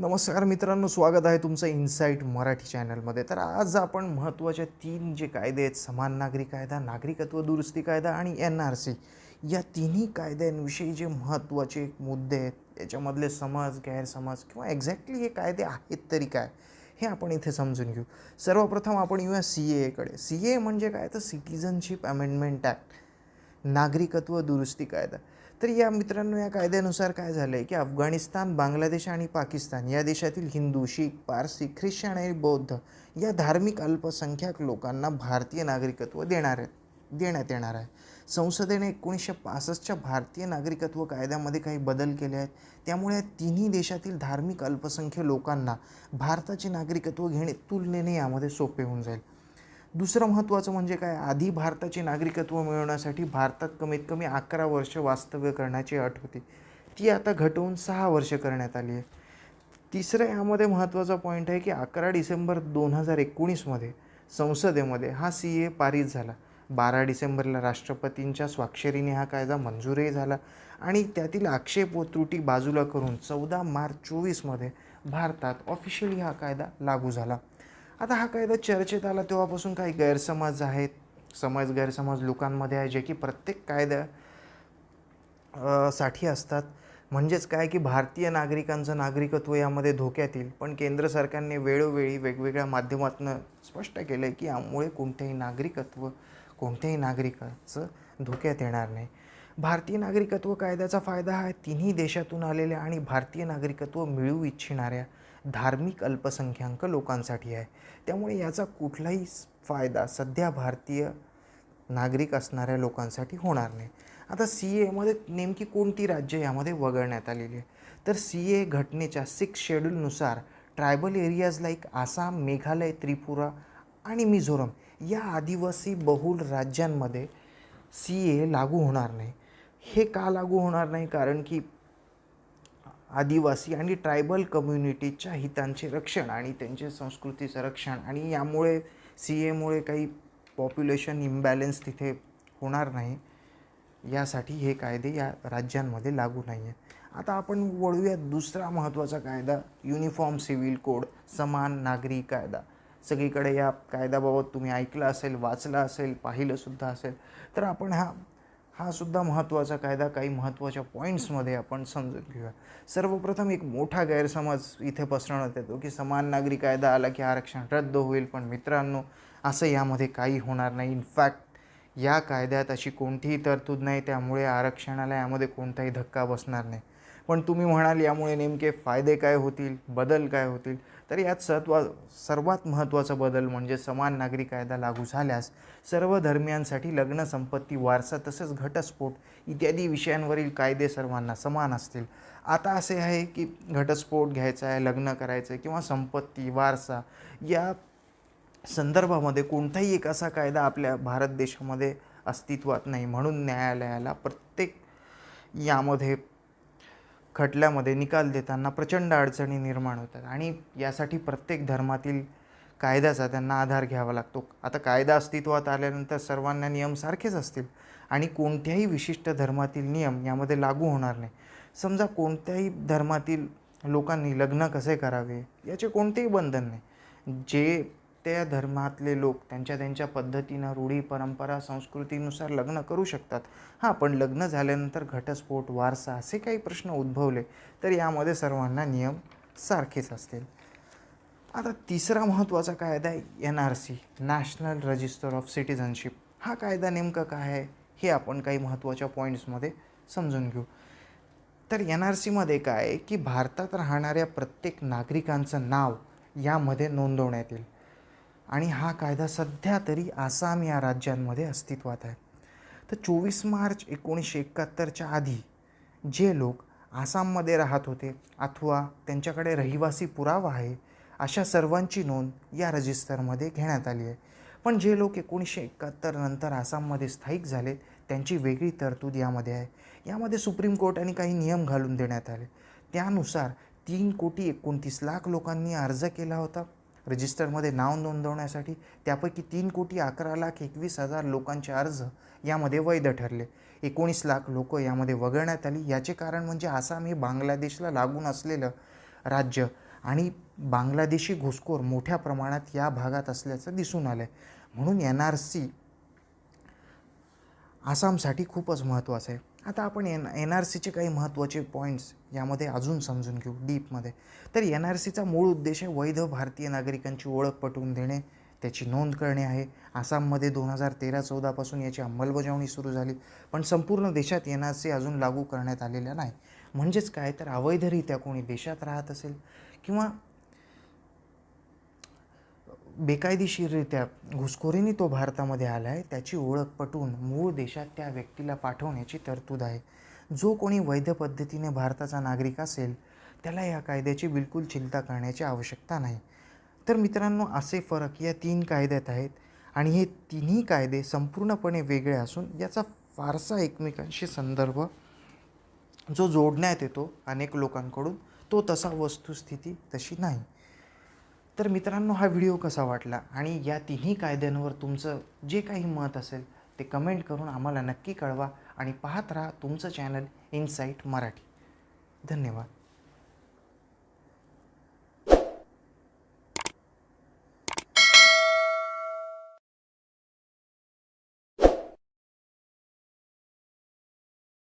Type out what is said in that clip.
नमस्कार मित्रांनो स्वागत आहे तुमचं इन्साईट मराठी चॅनलमध्ये तर आज आपण महत्त्वाच्या तीन जे कायदे आहेत समान नागरी कायदा नागरिकत्व दुरुस्ती कायदा आणि एन आर सी या तिन्ही कायद्यांविषयी जे महत्त्वाचे मुद्दे आहेत याच्यामधले समज गैरसमज किंवा एक्झॅक्टली हे कायदे आहेत तरी काय हे आपण इथे समजून घेऊ. सर्वप्रथम आपण येऊया सी एकडे सी ए म्हणजे काय? तर सिटिझनशिप अमेंडमेंट ॲक्ट नागरिकत्व दुरुस्ती कायदा. तर या मित्रांनो या कायद्यानुसार काय झालं आहे की अफगाणिस्तान बांगलादेश आणि पाकिस्तान या देशातील हिंदू शीख पारसी ख्रिश्चन आणि बौद्ध या धार्मिक अल्पसंख्याक लोकांना भारतीय नागरिकत्व देणार आहे देण्यात येणार आहे. संसदेने एकोणीसशे पासष्टच्या भारतीय नागरिकत्व कायद्यामध्ये काही बदल केले आहेत. त्यामुळे या तिन्ही देशातील धार्मिक अल्पसंख्य लोकांना भारताचे नागरिकत्व घेणे तुलनेने यामध्ये सोपे होऊन जाईल. दुसरं महत्त्वाचं म्हणजे काय? आधी भारताचे नागरिकत्व मिळवण्यासाठी भारतात कमीत कमी अकरा वर्ष वास्तव्य करण्याची अट होती. ती आता घटवून सहा वर्ष करण्यात आली आहे. तिसरं यामध्ये महत्त्वाचा पॉईंट आहे की अकरा डिसेंबर दोन हजार एकोणीसमध्ये संसदेमध्ये हा सी ए पारित झाला. बारा डिसेंबरला राष्ट्रपतींच्या स्वाक्षरीने हा कायदा मंजूरही झाला आणि त्यातील आक्षेप व त्रुटी बाजूला करून चौदा मार्च चोवीसमध्ये भारतात ऑफिशियली हा कायदा लागू झाला. आता हा कायदा चर्चेत आला तेव्हापासून काही गैरसमज आहेत. समज गैरसमज लोकांमध्ये आहे जे की प्रत्येक कायद्या साठी असतात. म्हणजेच काय की भारतीय नागरिकांचं नागरिकत्व यामध्ये धोक्यात येईल. पण केंद्र सरकारने वेळोवेळी वेगवेगळ्या माध्यमातून स्पष्ट केलं आहे की यामुळे कोणत्याही नागरिकत्व कोणत्याही नागरिकाचं धोक्यात येणार नाही. भारतीय नागरिकत्व कायद्याचा फायदा हा तिन्ही देशातून आलेल्या आणि भारतीय नागरिकत्व मिळवू इच्छिणाऱ्या धार्मिक अल्पसंख्याक लोकांसाठी आहे. त्यामुळे याचा कुठलाही फायदा सध्या भारतीय नागरिक असणाऱ्या लोकांसाठी होणार नाही. आता सी एमध्ये नेमकी कोणती राज्य यामध्ये वगळण्यात आलेली आहे? तर सी ए घटनेच्या six शेड्यूलनुसार tribal areas like Assam Meghalaya Tripura आणि मिझोरम या आदिवासी बहुल राज्यांमध्ये सी ए लागू होणार नाही. हे का लागू होणार नाही? कारण की आदिवासी आणि ट्रायबल कम्युनिटीच्या हितांचे रक्षण आणि त्यांचे संस्कृतीचं रक्षण आणि यामुळे सी एमुळे काही पॉप्युलेशन इम्बॅलन्स तिथे होणार नाही. यासाठी हे कायदे या राज्यांमध्ये लागू नाही आहे आता आपण वळूया दुसरा महत्त्वाचा कायदा युनिफॉर्म सिव्हिल कोड समान नागरी कायदा. सगळीकडे या कायद्याबाबत तुम्ही ऐकलं असेल वाचलं असेल पाहिलंसुद्धा असेल तर आपण हा हा सुद्धा महत्त्वाचा कायदा काही महत्त्वाच्या पॉईंट्समध्ये आपण समजून घेऊया. सर्वप्रथम एक मोठा गैरसमज इथे पसरवण्यात येतो की समान नागरी कायदा आला की आरक्षण रद्द होईल पण मित्रांनो असं यामध्ये काही होणार नाही. इनफॅक्ट या कायद्यात अशी कोणतीही तरतूद नाही त्यामुळे आरक्षणाला यामध्ये कोणताही धक्का बसणार नाही. पण तुम्ही म्हणाल यामुळे नेमके फायदे काय होतील बदल काय होतील? तर यात सत्वा सर्वात महत्त्वाचा बदल म्हणजे समान नागरी कायदा लागू झाल्यास सर्व धर्मियांसाठी लग्न संपत्ती वारसा तसेच घटस्फोट इत्यादी विषयांवरील कायदे सर्वांना समान असतील. आता असे आहे की घटस्फोट घ्यायचा आहे लग्न करायचं आहे किंवा संपत्ती वारसा या संदर्भामध्ये कोणताही एक असा कायदा आपल्या भारत देशामध्ये अस्तित्वात नाही म्हणून न्यायालयाला प्रत्येक यामध्ये खटल्यामध्ये निकाल देताना प्रचंड अडचणी निर्माण होतात आणि यासाठी प्रत्येक धर्मातील कायद्याचा त्यांना आधार घ्यावा लागतो. आता कायदा अस्तित्वात आल्यानंतर सर्वांना नियम सारखेच असतील आणि कोणत्याही विशिष्ट धर्मातील नियम यामध्ये लागू होणार नाही. समजा कोणत्याही धर्मातील लोकांनी लग्न कसे करावे याचे कोणतेही बंधन नाही. जे त्या धर्मातले लोक त्यांच्या त्यांच्या पद्धतीनं रूढी परंपरा संस्कृतीनुसार लग्न करू शकतात. हां पण लग्न झाल्यानंतर घटस्फोट वारसा असे काही प्रश्न उद्भवले तर यामध्ये सर्वांना नियम सारखेच असतील. आता तिसरा महत्त्वाचा कायदा आहे N R C national register of citizenship हा कायदा नेमका काय आहे? हे आपण काही महत्त्वाच्या पॉईंट्समध्ये समजून घेऊ. तर एन आर सीमध्ये काय आहे की भारतात राहणाऱ्या प्रत्येक नागरिकांचं नाव यामध्ये नोंदवण्यात येईल. आणि हा कायदा सध्या तरी आसाम या राज्यांमध्ये अस्तित्वात आहे. तर चोवीस मार्च एकोणीसशे एकाहत्तरच्या आधी जे लोक आसाममध्ये राहत होते अथवा त्यांच्याकडे रहिवासी पुरावा आहे अशा सर्वांची नोंद या रजिस्टरमध्ये घेण्यात आली आहे. पण जे लोक एकोणीसशे एकाहत्तर नंतर आसाममध्ये स्थायिक झाले त्यांची वेगळी तरतूद यामध्ये आहे. यामध्ये सुप्रीम कोर्टाने काही नियम घालून देण्यात आले. त्यानुसार तीन कोटी एकोणतीस लाख लोकांनी अर्ज केला होता. रजिस्टरमध्ये नाव नोंदवण्यासाठी त्यापैकी तीन कोटी अकरा लाख एकवीस हजार लोकांचे अर्ज यामध्ये वैध ठरले. एकोणीस लाख लोक यामध्ये वगळण्यात आली. याचे कारण म्हणजे आसाम हे बांगलादेशला लागून असलेलं राज्य आणि बांगलादेशी घुसखोर मोठ्या प्रमाणात या भागात असल्याचं दिसून आलं आहे म्हणून एन आर सी आसामसाठी खूपच महत्त्वाचं आहे. आता आपण एन एन आर सीचे काही महत्त्वाचे पॉईंट्स यामध्ये अजून समजून घेऊ डीपमध्ये तर एन आर सीचा मूळ उद्देश आहे वैध भारतीय नागरिकांची ओळख पटवून देणे त्याची नोंद करणे आहे. आसाममध्ये दोन हजार तेरा चौदापासून याची अंमलबजावणी सुरू झाली पण संपूर्ण देशात एन आर सी अजून लागू करण्यात आलेल्या नाही. म्हणजेच काय? तर अवैधरित्या कोणी देशात राहत असेल किंवा बेकायदेशीररित्या घुसखोरीने तो भारतामध्ये आला आहे त्याची ओळख पटवून मूळ देशात त्या व्यक्तीला पाठवण्याची तरतूद आहे. जो कोणी वैध पद्धतीने भारताचा नागरिक असेल त्याला या कायद्याची बिलकुल चिंता करण्याची आवश्यकता नाही. तर मित्रांनो असे फरक या तीन कायद्यात आहेत आणि हे तिन्ही कायदे संपूर्णपणे वेगळे असून याचा फारसा एकमेकांशी संदर्भ जो जोडण्यात येतो अनेक लोकांकडून तो तसा वस्तुस्थिती तशी नाही. तर मित्रांनो हा व्हिडिओ कसा वाटला आणि या तिन्ही कायद्यांवर तुमचं जे काही मत असेल ते कमेंट करून आम्हाला नक्की कळवा आणि पाहत राहा तुमचं चॅनल इनसाईट मराठी. धन्यवाद.